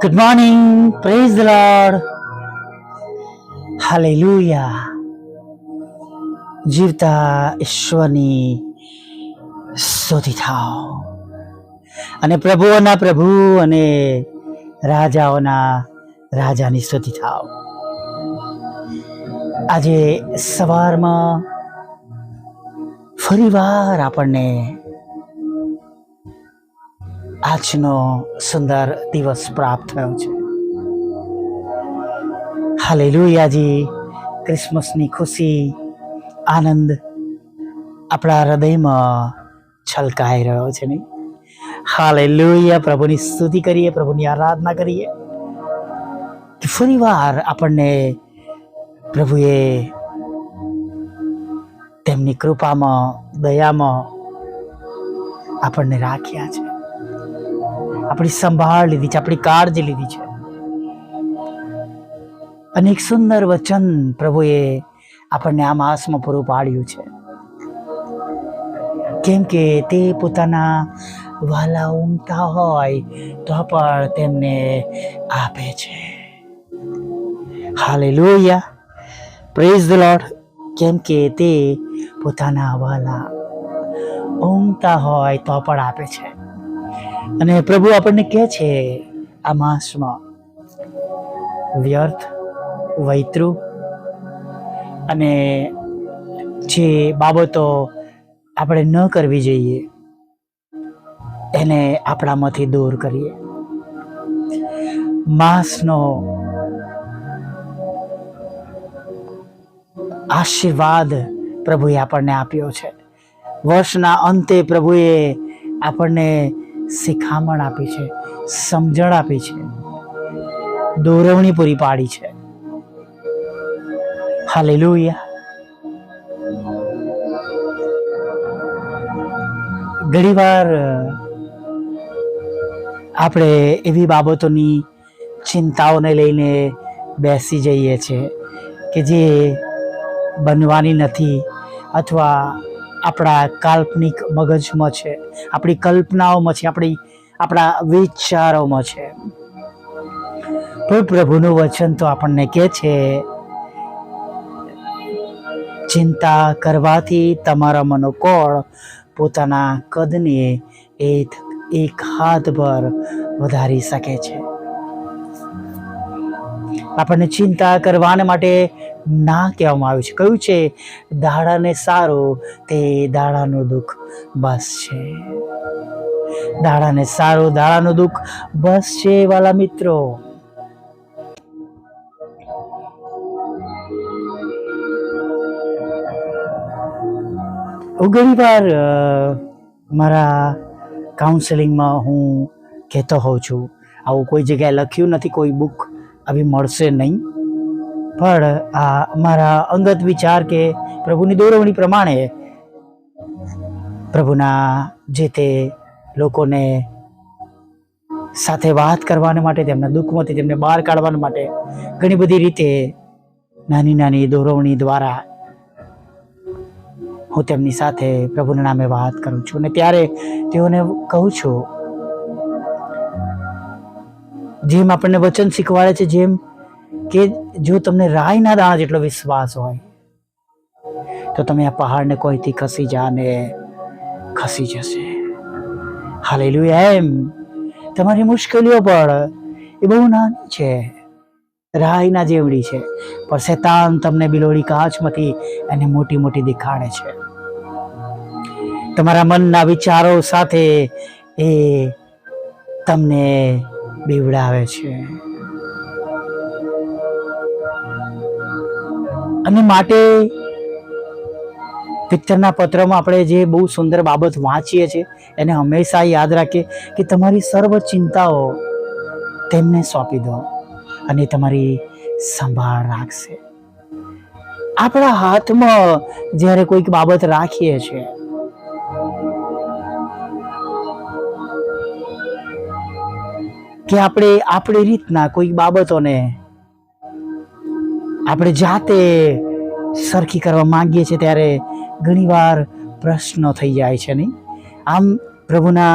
Good morning. Praise the Lord. Hallelujah. જીવતા ઈશ્વરની શોધી થાઓ અને પ્રભુઓના પ્રભુ અને રાજાઓના રાજાની શોધી થાઓ આજે સવારમાં ફરીવાર આપણને આજનો સુંદર દિવસ પ્રાપ્ત થયો છે. હાલે લુયાજી ક્રિસમસની ખુશી, આનંદ આપણા હૃદયમાં છલકાઈ રહ્યો છે નહીં? હાલે લુયા પ્રભુની સ્તુતિ કરીએ, પ્રભુની આરાધના કરીએ. કે ફરીવાર આપણને પ્રભુએ તેમની કૃપામાં, દયામાં આપણને રાખ્યા છે. આપણી સંભાળ લીધી છે, આપણી કાળજી લીધી છે. અને એક સુંદર વચન પ્રભુએ આપણને આ માસમાં પૂરું પાડ્યું છે. કેમ કે તે પોતાના વાલા ઉમતા હોય તો પણ તેમને આપે છે. હાલેલુયા. પ્રેઝ ધ લોર્ડ કેમ કે તે પોતાના વાલા ઊંઘતા હોય તો પણ આપે છે. અને પ્રભુ આપણને કહે છે, આ માસમાં વ્યર્થ, વૈતૃ અને જે બાબતો આપણે ન કરવી જોઈએ, એને આપણામાંથી દૂર કરીએ. માસનો આશીર્વાદ પ્રભુએ આપણને આપ્યો છે. વર્ષના અંતે પ્રભુએ આપણને શિખામણ આપી છે, સમજણ આપી છે, દોરવણી પૂરી પાડી છે. હાલેલુયા. ઘણીવાર આપણે એવી બાબતોની ચિંતાઓને લઈને બેસી જઈએ છીએ કે જે બનવાની નથી અથવા આપણા કાલ્પનિક મગજમાં છે, આપણી કલ્પનાઓમાં છે, આપણી, આપણા વિચારોમાં છે. પણ પ્રભુનું વચન તો આપણને કહે છે, ચિંતા કરવાથી તમારા મનોકોળ પોતાના કદને એક એક હાથ પર વધારી શકે છે. આપણને ચિંતા કરવાને માટે ના કહેવામાં આવ્યું છે. કયું છે? દાડાને સારો તે દાડાનું દુઃખ બસ છે. દાડાને સારો, દાડાનું દુઃખ બસ છે વાલા મિત્રો. ઘણી વાર મારા કાઉન્સેલિંગમાં હું કહેતો હોઉં છું. આવું કોઈ જગ્યાએ લખ્યું નથી, કોઈ બુક આવી મળશે નહીં. પણ આ મારા અંગત વિચાર કે પ્રભુની દોરવણી પ્રમાણે પ્રભુના જે તે લોકોને સાથે વાત કરવાને માટે, તેમના દુઃખમાંથી તેમને બહાર કાઢવાને માટે ઘણી બધી રીતે નાની નાની દોરવણી દ્વારા હું તેમની સાથે પ્રભુના નામે વાત કરું છું. અને ત્યારે તેઓને કહું છું, જેમ આપણને વચન શીખવાડે છે, જેમ કે જો તમને રાયના દાણા જેટલો વિશ્વાસ હોય, તો તમે આ પહાડને કોઈથી ખસી જાને? ખસી જશે. હાલેલું એમ. તમારી મુશ્કેલીઓ પણ એ બહુ નાની છે. રાયના જેવડી છે. પણ શેતાન તમને બિલોડી કાચમાંથી એને મોટી મોટી દેખાડે છે. તમારા મનના વિચારો સાથે એ તમને બીવડાવે છે. અને માટે પિક્ચરના પત્રમાં આપણે જે બહુ સુંદર બાબત વાંચીએ છીએ, એને હંમેશા યાદ રાખીએ કે તમારી સર્વ ચિંતાઓ તેમને સોંપી દો અને તમારી સંભાળ રાખશે. આપણા હાથમાં જ્યારે કોઈક બાબત રાખીએ છીએ, કે આપણે આપણી રીતના કોઈક બાબતોને આપણે જાતે સરખી કરવા માંગીએ છીએ ત્યારે ઘણીવાર પ્રશ્નો થઈ જાય છે નહીં? આમ પ્રભુના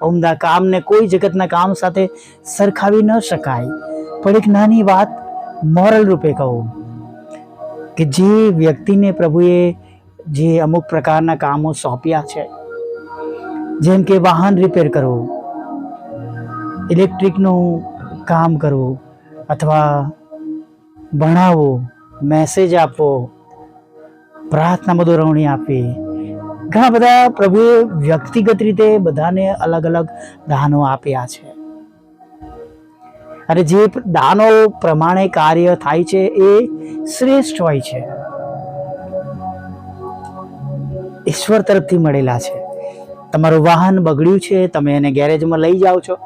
ઉમદા કામને કોઈ જગતના કામ સાથે સરખાવી ન શકાય. પણ એક નાની વાત મોરલ રૂપે કહું કે જે વ્યક્તિને પ્રભુએ જે અમુક પ્રકારના કામો સોંપ્યા છે, જેમ કે વાહન રિપેર કરવું ઇલેક્ટ્રિકનું કામ કરવું, અથવા ભણાવવું મેસેજ આપો, પ્રાર્થના મધુરવણી આપી. ઘણા બધા પ્રભુએ વ્યક્તિગત રીતે બધાને અલગ અલગ દાનો આપ્યા છે. અને જે દાનો પ્રમાણે કાર્ય થાય છે એ શ્રેષ્ઠ હોય છે. ઈશ્વર તરફથી મળેલા છે. તમારું વાહન બગડ્યું છે, તમે એને ગેરેજમાં લઈ જાઓ છો,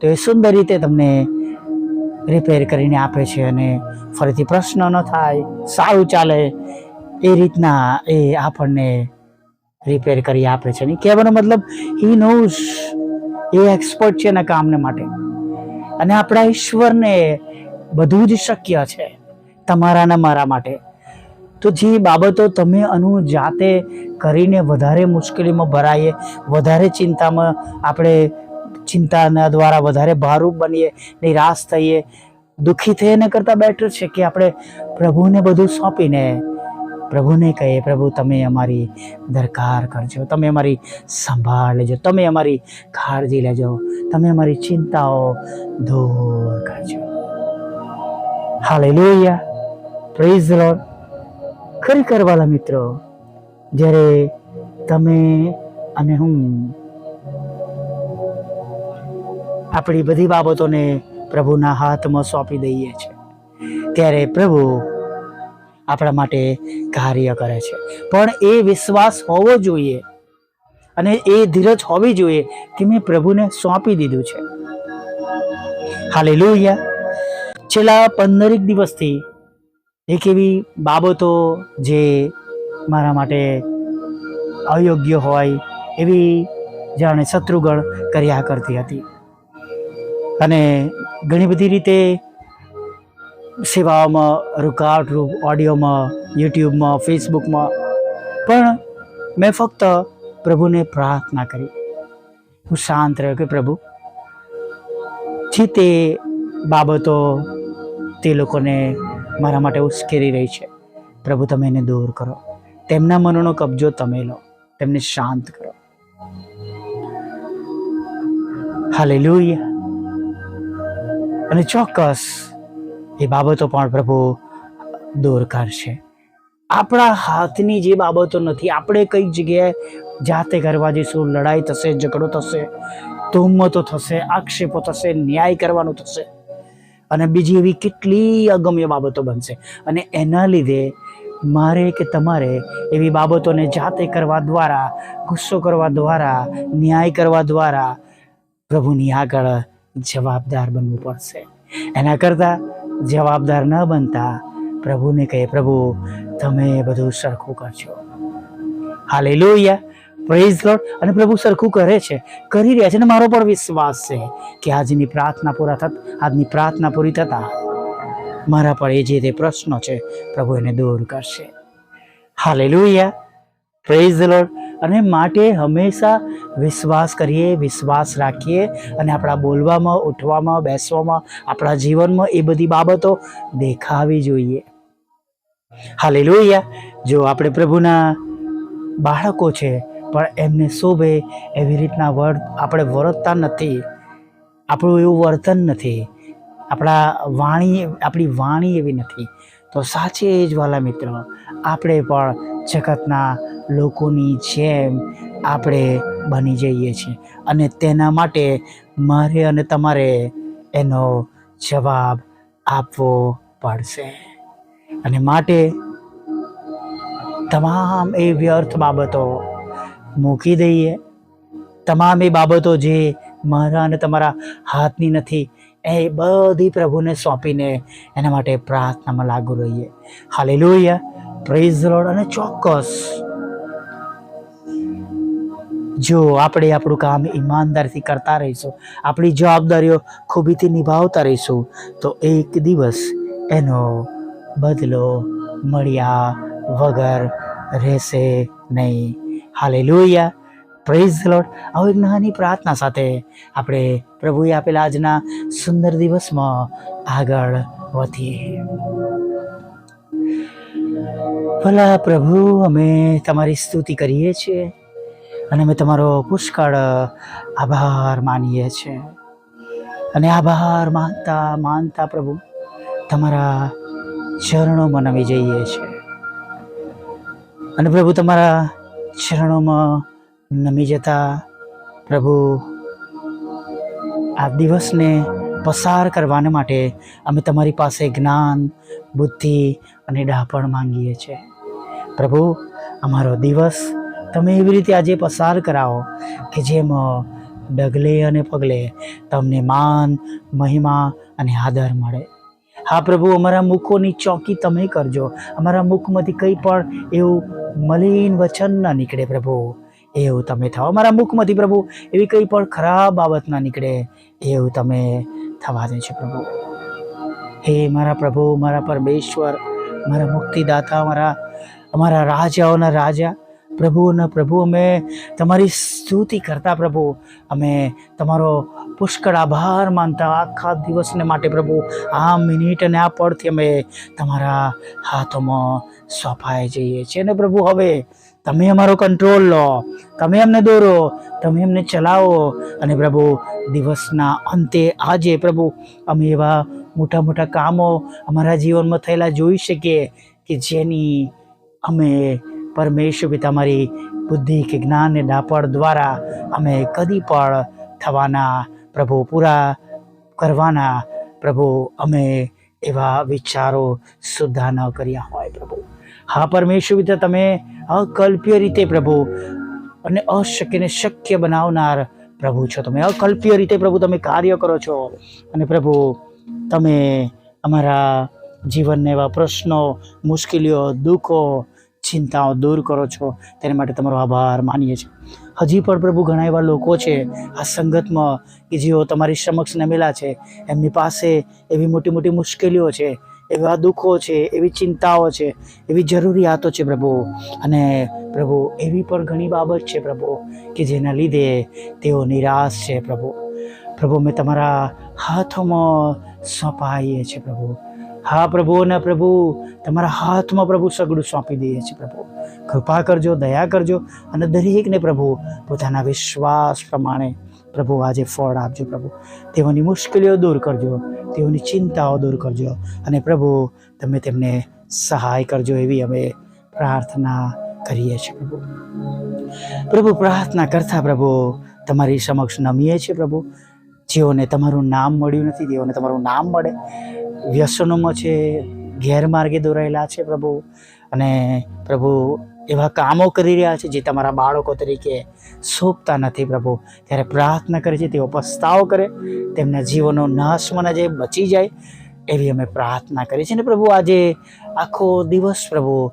તો એ સુંદર રીતે તમને રિપેર કરીને આપે છે અને ફરીથી પ્રશ્ન ન થાય, સારું ચાલે, એ રીતના એ આપણને રિપેર કરી આપે છે. ને કહેવાનો મતલબ હી નોઝ એ એક્સપર્ટ છે એના કામને માટે. અને આપણા ઈશ્વરને બધું જ શક્ય છે, તમારા અને મારા માટે. તો જે બાબતો તમે અનુ જાતે કરીને વધારે મુશ્કેલીમાં ભરાઈએ, વધારે ચિંતામાં આપણે ચિંતાના દ્વારા વધારે ભારૂપ બનીએ, નિરાશ થઈએ, દુઃખી થઈએ એના કરતાં બેટર છે કે આપણે પ્રભુને બધું સોંપીને, પ્રભુને કહીએ, પ્રભુ, તમે અમારી દરકાર કરજો, તમે અમારી સંભાળ લેજો, તમે અમારી કાળજી લેજો, તમે અમારી ચિંતાઓ દૂર કરજો. હાલેલુયા પ્રેઝ લોડ ખરેખર વાલા મિત્રો, જ્યારે તમે અને હું આપણી બધી બાબતોને પ્રભુના હાથમાં સોંપી દઈએ છીએ ત્યારે પ્રભુ આપણા માટે કાર્ય કરે છે. પણ એ વિશ્વાસ હોવો જોઈએ અને એ ધીરજ હોવી જોઈએ કે મેં પ્રભુને સોંપી દીધું છે. હાલે લોહિયા છેલ્લા પંદરેક દિવસથી એક એવી બાબતો જે મારા માટે અયોગ્ય હોય એવી જાણે શત્રુગણ કર્યા કરતી હતી. અને ઘણી બધી રીતે સેવાઓમાં રૂકાવટરૂપ ઓડિયોમાં યુટ્યુબમાં ફેસબુકમાં પણ મેં ફક્ત પ્રભુને પ્રાર્થના કરી. હું શાંત રહ્યો કે પ્રભુ, જે તે બાબતો તે લોકોને મારા માટે ઉશ્કેરી રહી છે, પ્રભુ તમે એને દૂર કરો. તેમના મનનો કબજો તમે લો. તેમને શાંત કરો. હાલેલુયા અને ચોક્કસ એ બાબતો પણ પ્રભુ દૂર કરશે. આપણા હાથની જે બાબતો નથી, આપણે કઈ જગ્યાએ જાતે કરવા જઈશું, લડાઈ થશે, ઝઘડો થશે તોહમતો થશે, આક્ષેપો થશે, ન્યાય કરવાનો થશે, અને બીજી એવી કેટલી અગમ્ય બાબતો બનશે. અને એના લીધે મારે કે તમારે એવી બાબતોને જાતે કરવા દ્વારા, ગુસ્સો કરવા દ્વારા, ન્યાય કરવા દ્વારા પ્રભુની આગળ જવાબદાર બનવું પડશે. એના કરતાં જવાબદાર ન બનતા પ્રભુને કહે, પ્રભુ, તમે બધું સરખું કરજો. હાલે લોહિયા પ્રેઝ લોટ અને પ્રભુ સરખું કરે છે. કરી રહ્યા છે અને મારો પણ વિશ્વાસ છે કે આજની પ્રાર્થના પૂરા થત, આજની પ્રાર્થના પૂરી થતાં મારા પર એ જે તે પ્રશ્નો છે પ્રભુ એને દૂર કરશે. હાલે લોહિયા પ્રેઝ લોર્ડ અને માટે હંમેશા વિશ્વાસ કરીએ, વિશ્વાસ રાખીએ અને આપણા બોલવામાં, ઉઠવામાં, બેસવામાં, આપણા જીવનમાં એ બધી બાબતો દેખાવી જોઈએ. હાલે જો આપણે પ્રભુના બાળકો છે, પણ એમને શોભે એવી રીતના વર્ત આપણે વર્તતા નથી. આપણું એવું વર્તન નથી. આપણા વાણી, આપણી વાણી એવી નથી. તો સાચે જ વાલા મિત્રો, આપણે પણ જગતના લોકોની જેમ આપણે બની જઈએ છીએ. અને તેના માટે મારે અને તમારે એનો જવાબ આપવો પડશે. અને માટે તમામ એ વ્યર્થ બાબતો મૂકી દઈએ. તમામ એ બાબતો જે મારા અને તમારા હાથની નથી, એ બધી પ્રભુને સોંપીને એના માટે પ્રાર્થનામાં લાગુ રહીએ. હાલે લોહિયા પ્રેઝ રોડ અને ચોક્કસ જો આપણે આપણું કામ ઈમાનદારથી કરતા રહીશું, આપણી જવાબદારીઓ ખૂબીથી નિભાવતા રહીશું, તો એક દિવસ એનો બદલો મળ્યા વગર રહેશે નહીં. હાલે લોહિયા પ્રેઝ લોટ આવો એક નાની પ્રાર્થના સાથે આપણે પ્રભુએ આપેલા આજના સુંદર દિવસમાં આગળ વધીએ. ભલા પ્રભુ, અમે તમારી સ્તુતિ કરીએ છીએ. અને અમે તમારો પુષ્કળ આભાર માનીએ છીએ. અને આભાર માનતા માનતા પ્રભુ, તમારા ચરણોમાં નમી જઈએ છીએ. અને પ્રભુ, તમારા ચરણોમાં નમી જતા પ્રભુ, આ દિવસને પસાર કરવાને માટે અમે તમારી પાસે જ્ઞાન, બુદ્ધિ અને ડાપણ માંગીએ છીએ. પ્રભુ, અમારો દિવસ તમે એવી રીતે આજે પસાર કરાવો કે જેમ ડગલે અને પગલે તમને માન, મહિમા અને આદર મળે. હા પ્રભુ, અમારા મુખોની ચોકી તમે કરજો. અમારા મુખમાંથી કંઈ પણ એવું મલિન વચન ન નીકળે પ્રભુ. એવું તમે થાઓ. અમારા મુખમાંથી પ્રભુ, એવી કંઈ પણ ખરાબ બાબત ના નીકળે. એવું તમે થવા દેજો પ્રભુ. હે મારા પ્રભુ, મારા પરમેશ્વર, મારા મુક્તિદાતા, મારા, અમારા રાજાઓના રાજા પ્રભુઓના પ્રભુ, અમે તમારી સ્તુતિ કરતા પ્રભુ. અમે તમારો પુષ્કળ આભાર માનતા આખા દિવસને માટે પ્રભુ. આ મિનિટ અને આ પળથી અમે તમારા હાથોમાં સોંપાઈ જઈએ છીએ ને પ્રભુ. હવે તમે અમારો કંટ્રોલ લો. તમે અમને દોરો. તમે અમને ચલાવો. અને પ્રભુ, દિવસના અંતે આજે પ્રભુ, અમે એવા મોટા મોટા કામો અમારા જીવનમાં થયેલા જોઈ શકીએ કે જેની અમે પરમેશ્વર પિતા તમારી બુદ્ધિ કે જ્ઞાન ને ડાપણ દ્વારા અમે કદી પણ થવાના પ્રભુ, પૂરા કરવાના પ્રભુ, અમે એવા વિચારો સુદ્ધા ન કર્યા હોય પ્રભુ. હા, પરમેશ્વર પિતા તમે અકલ્પ્ય રીતે પ્રભુ અને અશક્યને શક્ય બનાવનાર પ્રભુ છો તમે. અકલ્પ્ય રીતે પ્રભુ તમે કાર્ય કરો છો અને પ્રભુ, તમે અમારા જીવનને એવા પ્રશ્નો, મુશ્કેલીઓ, દુઃખો ચિંતાઓ દૂર કરો છો, તેના માટે તમારો આભાર માનીએ છીએ. હજી પણ પ્રભુ ઘણા એવા લોકો છે, આ સંગતમાં કે જેઓ તમારી સમક્ષ નમેલા છે, એમની પાસે એવી મોટી મોટી મુશ્કેલીઓ છે, એવા દુઃખો છે, એવી ચિંતાઓ છે, એવી જરૂરિયાતો છે પ્રભુ. અને પ્રભુ, એવી પણ ઘણી બાબત છે પ્રભુ કે જેના લીધે તેઓ નિરાશ છે પ્રભુ. પ્રભુ, અમે તમારા હાથોમાં સોંપાઈએ છીએ પ્રભુ. હા પ્રભુ અને પ્રભુ, તમારા હાથમાં પ્રભુ સગડું સોંપી દઈએ છીએ પ્રભુ. કૃપા કરજો, દયા કરજો અને દરેકને પ્રભુ, પોતાના વિશ્વાસ પ્રમાણે પ્રભુ આજે ફળ આપજો પ્રભુ. તેઓની મુશ્કેલીઓ દૂર કરજો, તેઓની ચિંતાઓ દૂર કરજો અને પ્રભુ, તમે તેમને સહાય કરજો એવી અમે પ્રાર્થના કરીએ છીએ પ્રભુ. પ્રભુ, પ્રાર્થના કરતા પ્રભુ, તમારી સમક્ષ નમીએ છીએ પ્રભુ. જેઓને તમારું નામ મળ્યું નથી, તેઓને તમારું નામ મળે. વ્યસનોમાં છે, ગેરમાર્ગે દોરાયેલા છે પ્રભુ. અને પ્રભુ એવા કામો કરી રહ્યા છે જે તમારા બાળકો તરીકે શોભતા નથી પ્રભુ. ત્યારે પ્રાર્થના કરે છે, તેઓ પસ્તાવ કરે, તેમના જીવનો નાશમાં જે બચી જાય એવી અમે પ્રાર્થના કરીએ છીએ. ને પ્રભુ, આજે આખો દિવસ પ્રભુ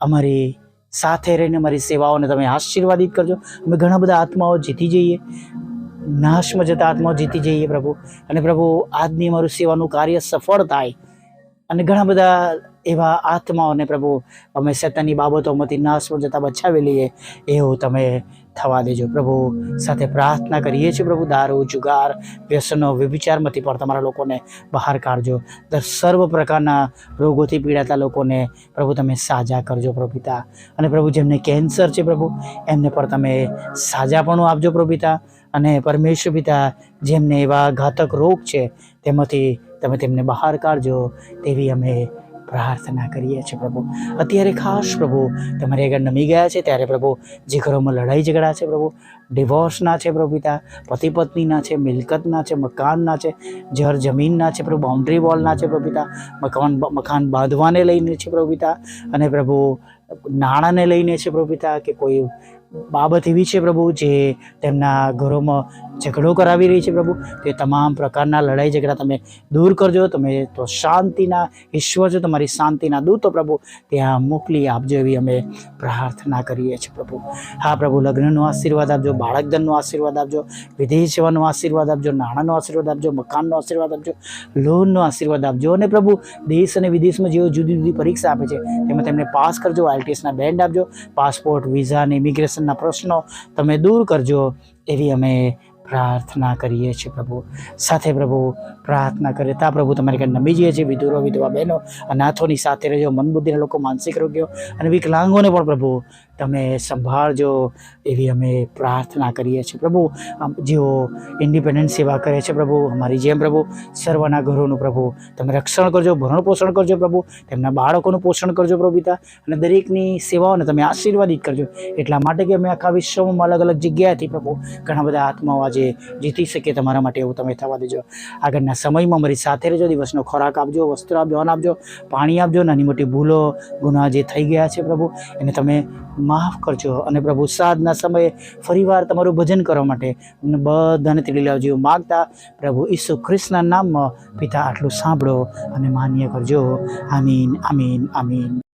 અમારી સાથે રહીને અમારી સેવાઓને તમે આશીર્વાદિત કરજો. અમે ઘણા બધા આત્માઓ જીતી જઈએ. નાશમાં જતા આત્મા જીતી જઈએ પ્રભુ. અને પ્રભુ, આજની અમારું સેવાનું કાર્ય સફળ થાય. અને ઘણા બધા એવા આત્માઓને પ્રભુ, અમે સત્યની બાબતોમાંથી નાશમાં જતા બચાવી લઈએ, એવું તમે થવા દેજો પ્રભુ. સાથે પ્રાર્થના કરીએ છીએ પ્રભુ, દારૂ, જુગાર, વ્યસનો, વ્યભિચારમાંથી પણ તમારા લોકોને બહાર કાઢજો. દર સર્વ પ્રકારના રોગોથી પીડાતા લોકોને પ્રભુ તમે સાજા કરજો પ્રભુ અને પ્રભુ જેમને કેન્સર છે પ્રભુ, એમને પણ તમે સાજાપણું આપજો પ્રભુ અને પરમેશ્વર પિતા જેમને એવા ઘાતક રોગ છે, તેમાંથી તમે તેમને બહાર કાઢજો તેવી અમે પ્રાર્થના કરીએ છીએ પ્રભુ. અત્યારે ખાસ પ્રભુ, તમારી આગળ નમી ગયા છે ત્યારે પ્રભુ જે ઘરોમાં લડાઈ ઝઘડા છે પ્રભુ. ડિવોર્સના છે પ્રભુ પિતા, પતિ પત્નીના છે, મિલકતના છે, મકાનના છે જર જમીનના છે પ્રભુ બાઉન્ડ્રી વોલના છે પ્રભુ પિતા. મકાન મકાન બાંધવાને લઈને છે પ્રભુ પિતા અને પ્રભુ નાણાંને લઈને છે પ્રભુ પિતા કે કોઈ બાબત એવી છે પ્રભુ જે તેમના ઘરોમાં ઝઘડો કરાવી રહી છે પ્રભુ. તે તમામ પ્રકારના લડાઈ ઝઘડા તમે દૂર કરજો. તમે તો શાંતિના ઈશ્વર છો, તમારી શાંતિના દૂતો પ્રભુ. ત્યાં મોકલી આપજો એવી અમે પ્રાર્થના કરીએ છીએ પ્રભુ. હા પ્રભુ, લગ્નનો આશીર્વાદ આપજો, બાળકધનનો આશીર્વાદ આપજો વિદેશ સેવાનો આશીર્વાદ આપજો, નાણાંનો આશીર્વાદ આપજો, મકાનનો આશીર્વાદ આપજો, લોનનો આશીર્વાદ આપજો. અને પ્રભુ, દેશ અને વિદેશમાં જેઓ જુદી જુદી પરીક્ષા આપે છે, તેમાં તેમને પાસ કરજો, આઈટીએસના બેન્ડ આપજો, પાસપોર્ટ વિઝા અને ઇમિગ્રેશનના જીવનના પ્રશ્નો તમે દૂર કરજો એવી અમે પ્રાર્થના કરીએ છીએ પ્રભુ. સાથે પ્રભુ પ્રાર્થના કરતા પ્રભુ તમારી ઘરે નમી જઈએ છીએ. વિધુરો, વિધવા બહેનો, અનાથોની સાથે રહેજો. મન બુદ્ધિના લોકો માનસિક રોગ્યો અને વિકલાંગોને પણ પ્રભુ તમે સંભાળજો એવી અમે પ્રાર્થના કરીએ છીએ. પ્રભુ જેઓ ઇન્ડિપેન્ડન્ટ સેવા કરે છે પ્રભુ, અમારી જેમ પ્રભુ, સર્વના ઘરોનું પ્રભુ, તમે રક્ષણ કરજો, ભરણ પોષણ કરજો પ્રભુ, તેમના બાળકોનું પોષણ કરજો પ્રભુ પિતા, અને દરેકની સેવાઓને તમે આશીર્વાદિત કરજો. એટલા માટે કે અમે આખા વિશ્વમાં અલગ અલગ જગ્યાએથી પ્રભુ ઘણા બધા આત્માઓ આજે જીતી શકીએ તમારા માટે એવું તમે થવા દેજો. આગળના સમયમાં મારી સાથે રહેજો, દિવસનો ખોરાક આપજો, વસ્ત્ર આપજો અન આપજો, પાણી આપજો નાની મોટી ભૂલો ગુના જે થઈ ગયા છે પ્રભુ, એને તમે માફ કરજો. અને પ્રભુ સાધના સમયે ફરીવાર તમારું ભજન કરવા માટે બધાને તેડી લાવજો. માગતા પ્રભુ ઈસુ ખ્રિસ્તના નામમાં પિતા આટલું સાંભળો અને માન્ય કરજો. આમીન આમીન આમીન.